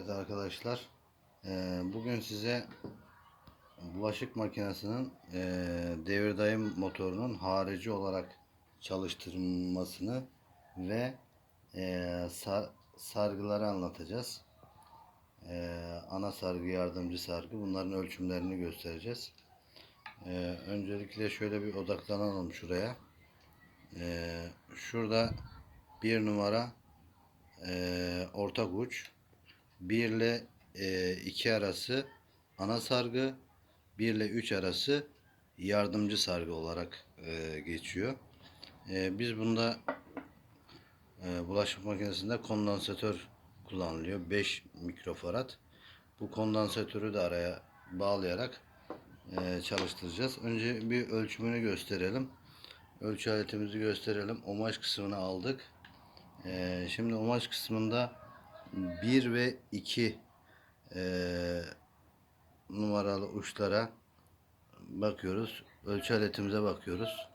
Evet arkadaşlar, eee, bugün size bulaşık makinesinin eee devir daim motorunun harici olarak çalıştırılmasını ve sar- sargıları anlatacağız. Ana sargı, yardımcı sargı bunların ölçümlerini göstereceğiz. Öncelikle şöyle bir odaklanalım şuraya. Şurada bir numara ortak uç. 1 ile 2 arası ana sargı, 1 ile 3 arası yardımcı sargı olarak e, geçiyor. E, biz bunda e, bulaşık makinesinde kondansatör kullanılıyor. 5 mikrofarad. Bu kondansatörü de araya bağlayarak e, çalıştıracağız. Önce bir ölçümünü gösterelim. Ölçü aletimizi gösterelim. Omaj kısmını aldık. E, şimdi omaj kısmında 1 ve 2 eee, numaralı uçlara bakıyoruz. Ölçü aletimize bakıyoruz.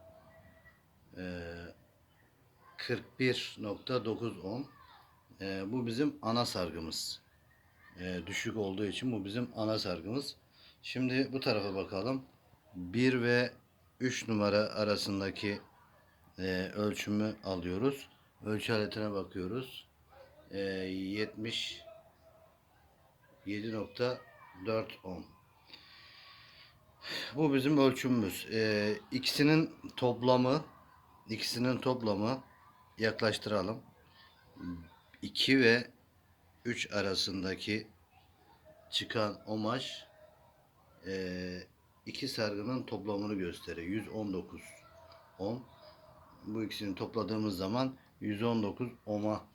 Eee 41.9 ohm. Eee, bu bizim ana sargımız. Eee, düşük olduğu için bu bizim ana sargımız. Şimdi bu tarafa bakalım. 1 ve 3 numara arasındaki eee, ölçümü alıyoruz. Ölçü aletine bakıyoruz. Eee, 70 7.4 ohm. Bu bizim ölçümümüz. Ee, ikisinin toplamı ikisinin toplamı yaklaştıralım. 2 ve 3 arasındaki çıkan omaj ee, iki sargının toplamını gösteriyor. 119 ohm. Bu ikisini topladığımız zaman 119 ohm'a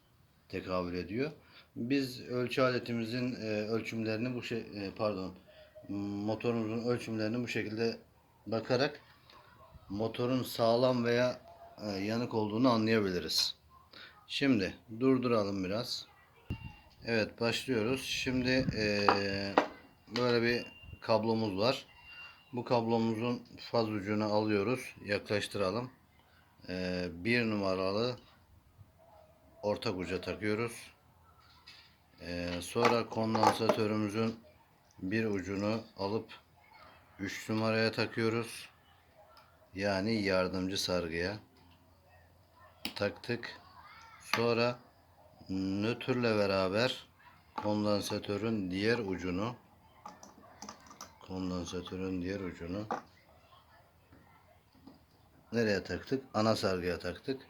tekabül ediyor. Biz ölçü aletimizin e, ölçümlerini bu şey e, pardon motorumuzun ölçümlerini bu şekilde bakarak motorun sağlam veya e, yanık olduğunu anlayabiliriz. Şimdi durduralım biraz. Evet başlıyoruz. Şimdi e, böyle bir kablomuz var. Bu kablomuzun faz ucunu alıyoruz. Yaklaştıralım. E, bir numaralı ortak uca takıyoruz. Ee, sonra kondansatörümüzün bir ucunu alıp 3 numaraya takıyoruz. Yani yardımcı sargıya taktık. Sonra nötrle beraber kondansatörün diğer ucunu kondansatörün diğer ucunu nereye taktık? Ana sargıya taktık.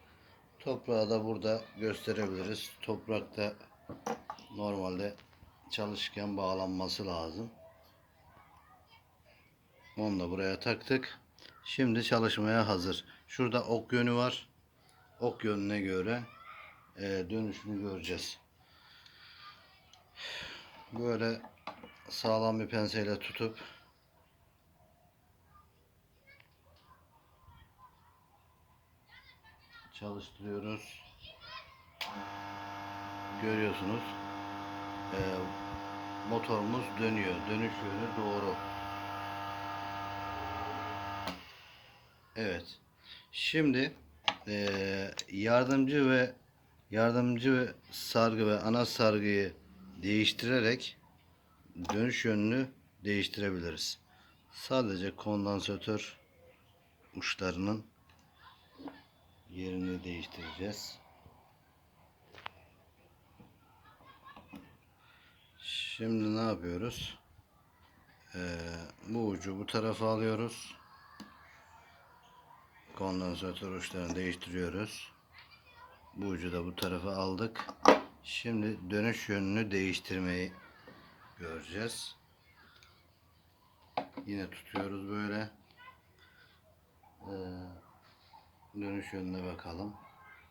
Toprağı da burada gösterebiliriz. Toprakta normalde çalışırken bağlanması lazım. Onu da buraya taktık. Şimdi çalışmaya hazır. Şurada ok yönü var. Ok yönüne göre e, dönüşünü göreceğiz. Böyle sağlam bir penseyle tutup çalıştırıyoruz. Görüyorsunuz. Ee, motorumuz dönüyor. Dönüş yönü doğru. Evet. Şimdi eee, yardımcı ve yardımcı sargı ve ana sargıyı değiştirerek dönüş yönünü değiştirebiliriz. Sadece kondansatör uçlarının yerini değiştireceğiz. Şimdi ne yapıyoruz? Ee, bu ucu bu tarafa alıyoruz. Kondansatör uçlarını değiştiriyoruz. Bu ucu da bu tarafa aldık. Şimdi dönüş yönünü değiştirmeyi göreceğiz. Yine tutuyoruz böyle. Ee, dönüş yönüne bakalım.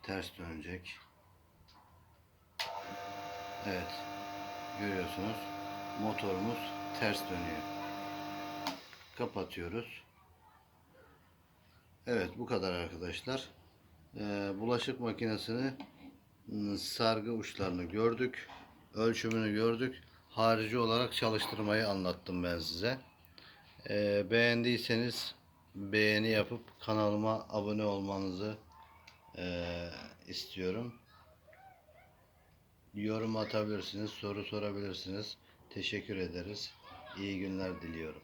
Ters dönecek. Evet. Görüyorsunuz. Motorumuz ters dönüyor. Kapatıyoruz. Evet bu kadar arkadaşlar. Ee, bulaşık makinesini ıı, sargı uçlarını gördük. Ölçümünü gördük. Harici olarak çalıştırmayı anlattım ben size. Ee, beğendiyseniz beğeni yapıp kanalıma abone olmanızı eee, istiyorum. yorum atabilirsiniz, soru sorabilirsiniz. Teşekkür ederiz. İyi günler diliyorum.